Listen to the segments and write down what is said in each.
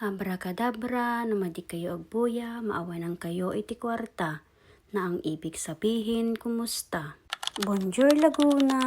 Abracadabra, namadi kayo agbuya, maawanan kayo iti kwarta, na ang ibig sabihin, kumusta? Bonjour Laguna!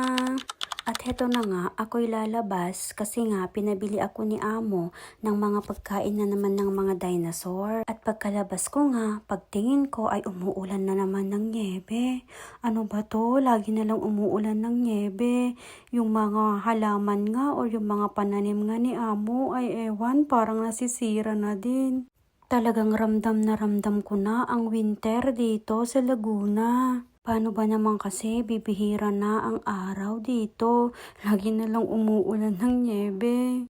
At heto na nga, ako'y lalabas kasi nga pinabili ako ni Amo ng mga pagkain na naman ng mga dinosaur. At pagkalabas ko nga, pagtingin ko ay umuulan na naman ng niebe. Ano ba to? Lagi na lang umuulan ng niebe. Yung mga halaman nga o yung mga pananim nga ni Amo ay ewan, parang nasisira na din. Talagang ramdam na ramdam ko na ang winter dito sa Laguna. Paano ba naman kasi bibihira na ang araw dito? Lagi na lang umuulan ng niebe.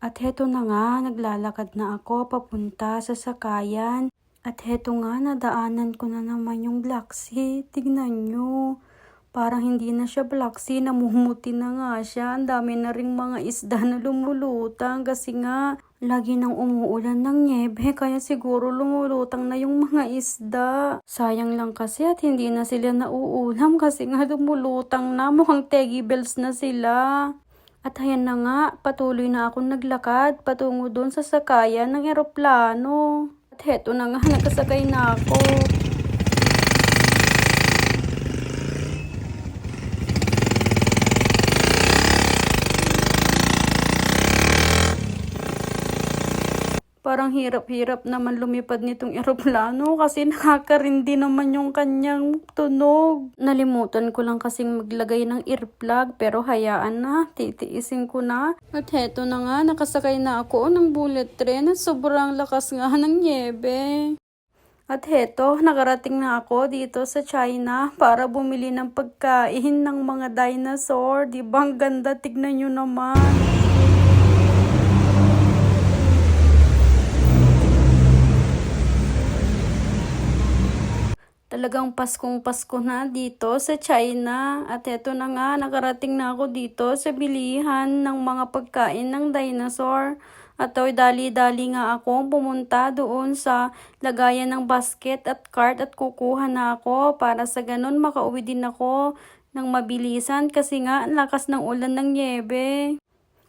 At heto na nga, naglalakad na ako papunta sa sakayan. At heto nga, nadaanan ko na naman yung Black Sea. Tignan nyo. Parang hindi na siya Black Sea, namumuti na nga siya. Ang dami na ring mga isda na lumulutang kasi nga lagi nang umuulan ng niebe kaya siguro lumulutang na yung mga isda. Sayang lang kasi at hindi na sila nauulam kasi nga lumulutang na mukhang teggy bells na sila. At ayan na nga, patuloy na akong naglakad patungo doon sa sakayan ng eroplano. At heto na nga, nakasakay na ako. Parang hirap-hirap naman lumipad nitong eroplano kasi nakakarindi naman yung kanyang tunog. Nalimutan ko lang kasing maglagay ng earplug pero hayaan na, titiisin ko na. At heto na nga, nakasakay na ako ng bullet train at sobrang lakas nga ng niebe. At heto, nakarating na ako dito sa China para bumili ng pagkain ng mga dinosaur. Di ba ang ganda? Tignan nyo naman. Talagang Paskong Pasko na dito sa China. At eto na nga, nakarating na ako dito sa bilihan ng mga pagkain ng dinosaur. At to'y dali-dali nga ako pumunta doon sa lagayan ng basket at cart at kukuha na ako para sa ganun makauwi din ako ng mabilisan kasi nga ang lakas ng ulan ng niebe.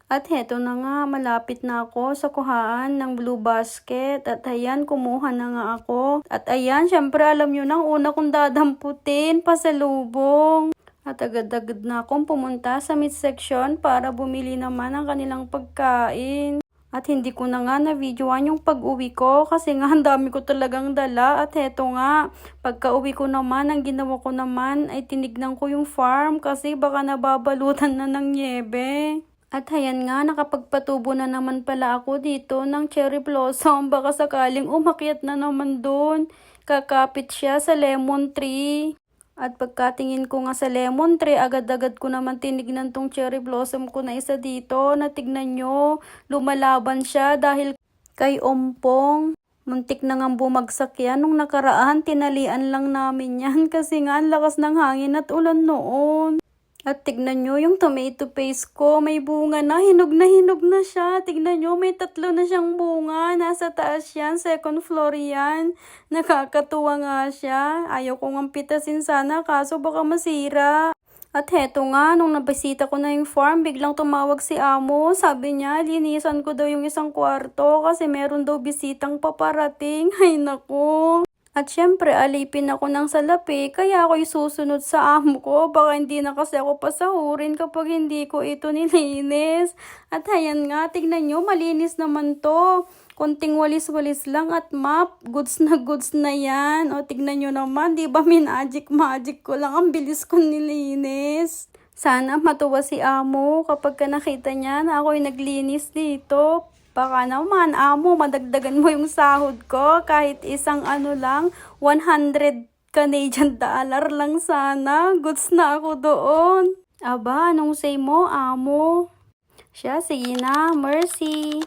At heto na nga, malapit na ako sa kuhaan ng blue basket. At ayan, kumuha na nga ako. At ayan, syempre alam nyo na, una kong dadamputin, pasalubong. At agad-agad na akong pumunta sa meat section para bumili naman ng kanilang pagkain. At hindi ko na nga na-videoan yung pag-uwi ko kasi nga ang dami ko talagang dala. At heto nga, pagka-uwi ko naman, ang ginawa ko naman ay tinignan ko yung farm kasi baka nababalutan na ng niebe. At ayan nga, nakapagpatubo na naman pala ako dito ng cherry blossom. Baka sakaling umakyat na naman doon. Kakapit siya sa lemon tree. At pagkatingin ko nga sa lemon tree, agad-agad ko naman tinignan tong cherry blossom ko na isa dito. Natignan nyo, lumalaban siya dahil kay Ompong. Muntik na nga bumagsak yan. Nung nakaraan, tinalian lang namin yan kasi nga ang lakas ng hangin at ulan noon. At tignan nyo yung tomato paste ko. May bunga na. Hinog na hinog na siya. Tignan nyo, may tatlo na siyang bunga. Nasa taas yan. Second floor yan. Nakakatuwa nga siya. Ayaw ko nga pitasin sana kaso baka masira. At heto nga, nung nabisita ko na yung farm, biglang tumawag si Amo. Sabi niya, linisan ko daw yung isang kwarto kasi meron daw bisitang paparating. Ay naku. At syempre, alipin ako ng salapi, kaya ako'y susunod sa amo ko. Baka hindi na kasi ako pasahurin kapag hindi ko ito nilinis. At ayan nga, tignan nyo, malinis naman to. Konting walis-walis lang at map, goods na goods na yan. O tignan nyo naman, di ba magic magic ko lang, ang bilis ko nilinis. Sana matuwa si amo kapag ka nakita niya na ako'y naglinis dito. Baka naman, amo, madagdagan mo yung sahod ko kahit isang ano lang, 100 Canadian dollar lang sana. Goods na ako doon. Aba, anong say mo, amo? Siya, sige na, mercy.